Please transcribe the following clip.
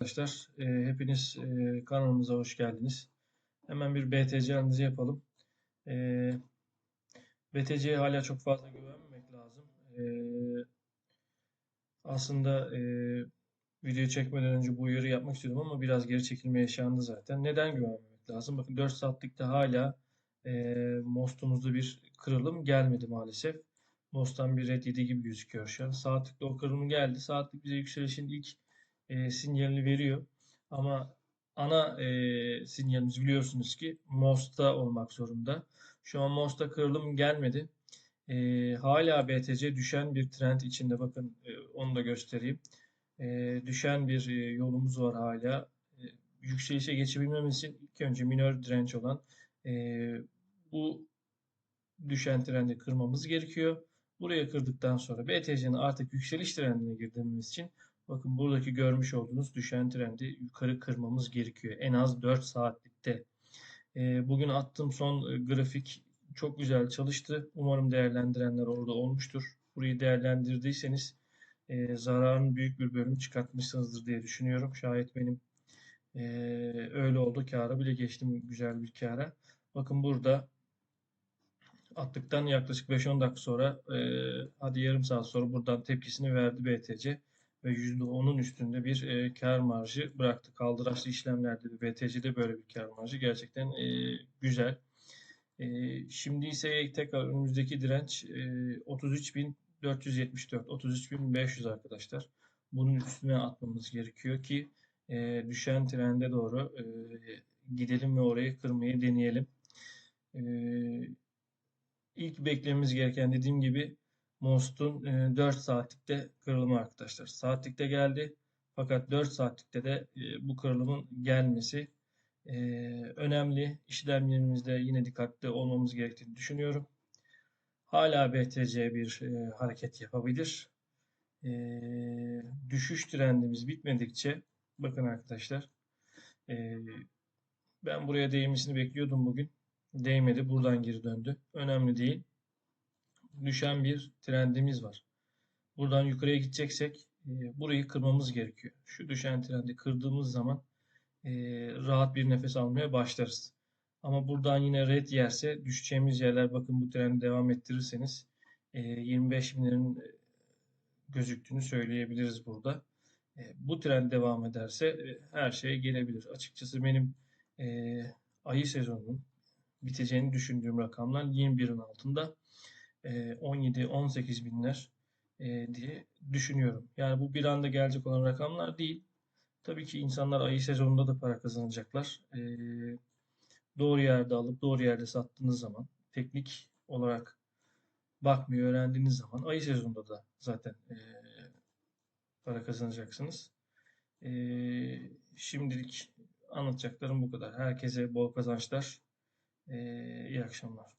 Arkadaşlar, e, hepiniz e, kanalımıza hoş geldiniz. Hemen bir BTC analizi yapalım. E, BTC'ye hala çok fazla güvenmemek lazım. E, aslında e, video çekmeden önce bu uyarı yapmak istiyordum ama biraz geri çekilme yaşandı zaten. Neden güvenmemek lazım? Bakın 4 saatlikte hala e, MOST'umuzda bir kırılım gelmedi maalesef. MOST'tan bir red 7 gibi gözüküyor şu an. Saatlikte o kırılım geldi. Saatlik bize yükselişin ilk e, sinyalini veriyor. Ama ana e, sinyalimiz biliyorsunuz ki MOS'ta olmak zorunda. Şu an MOS'ta kırılım gelmedi. E, hala BTC düşen bir trend içinde. Bakın e, onu da göstereyim. E, düşen bir e, yolumuz var hala. E, yükselişe geçebilmemiz için ilk önce minor direnç olan e, bu düşen trendi kırmamız gerekiyor. Buraya kırdıktan sonra BTC'nin artık yükseliş trendine girdiğimiz için bakın buradaki görmüş olduğunuz düşen trendi yukarı kırmamız gerekiyor. En az 4 saatlikte. E, bugün attığım son e, grafik çok güzel çalıştı. Umarım değerlendirenler orada olmuştur. Burayı değerlendirdiyseniz e, zararın büyük bir bölümü çıkartmışsınızdır diye düşünüyorum. Şayet benim e, öyle oldu. Kâra bile geçtim güzel bir kâra. Bakın burada attıktan yaklaşık 5-10 dakika sonra hadi yarım saat sonra buradan tepkisini verdi BTC ve %10'un üstünde bir e, kar marjı bıraktı. Kaldıraçlı işlemlerde de BTC'de böyle bir kar marjı gerçekten e, güzel. E, şimdi ise tekrar önümüzdeki direnç e, 33.474, 33.500 arkadaşlar. Bunun üstüne atmamız gerekiyor ki e, düşen trende doğru e, gidelim ve orayı kırmayı deneyelim. E, ilk beklememiz gereken dediğim gibi MOST'un 4 saatlikte kırılımı arkadaşlar. Saatlikte geldi. Fakat 4 saatlikte de e, bu kırılımın gelmesi e, önemli. İşlemlerimizde yine dikkatli olmamız gerektiğini düşünüyorum. Hala BTC bir e, hareket yapabilir. Düşüş trendimiz bitmedikçe bakın arkadaşlar ben buraya değmesini bekliyordum bugün. Değmedi. Buradan geri döndü. Önemli değil. Düşen bir trendimiz var. Buradan yukarıya gideceksek e, burayı kırmamız gerekiyor. Şu düşen trendi kırdığımız zaman e, rahat bir nefes almaya başlarız. Ama buradan yine red yerse düşeceğimiz yerler bakın bu trendi devam ettirirseniz e, 25 binlerin e, gözüktüğünü söyleyebiliriz burada. Bu trend devam ederse her şey gelebilir. Açıkçası benim ayı sezonunun biteceğini düşündüğüm rakamlar 21'in altında 17-18 binler diye düşünüyorum. Yani bu bir anda gelecek olan rakamlar değil. Tabii ki insanlar ayı sezonunda da para kazanacaklar. Doğru yerde alıp doğru yerde sattığınız zaman teknik olarak bakmıyor öğrendiğiniz zaman ayı sezonunda da zaten para kazanacaksınız. Şimdilik anlatacaklarım bu kadar. Herkese bol kazançlar. İyi akşamlar.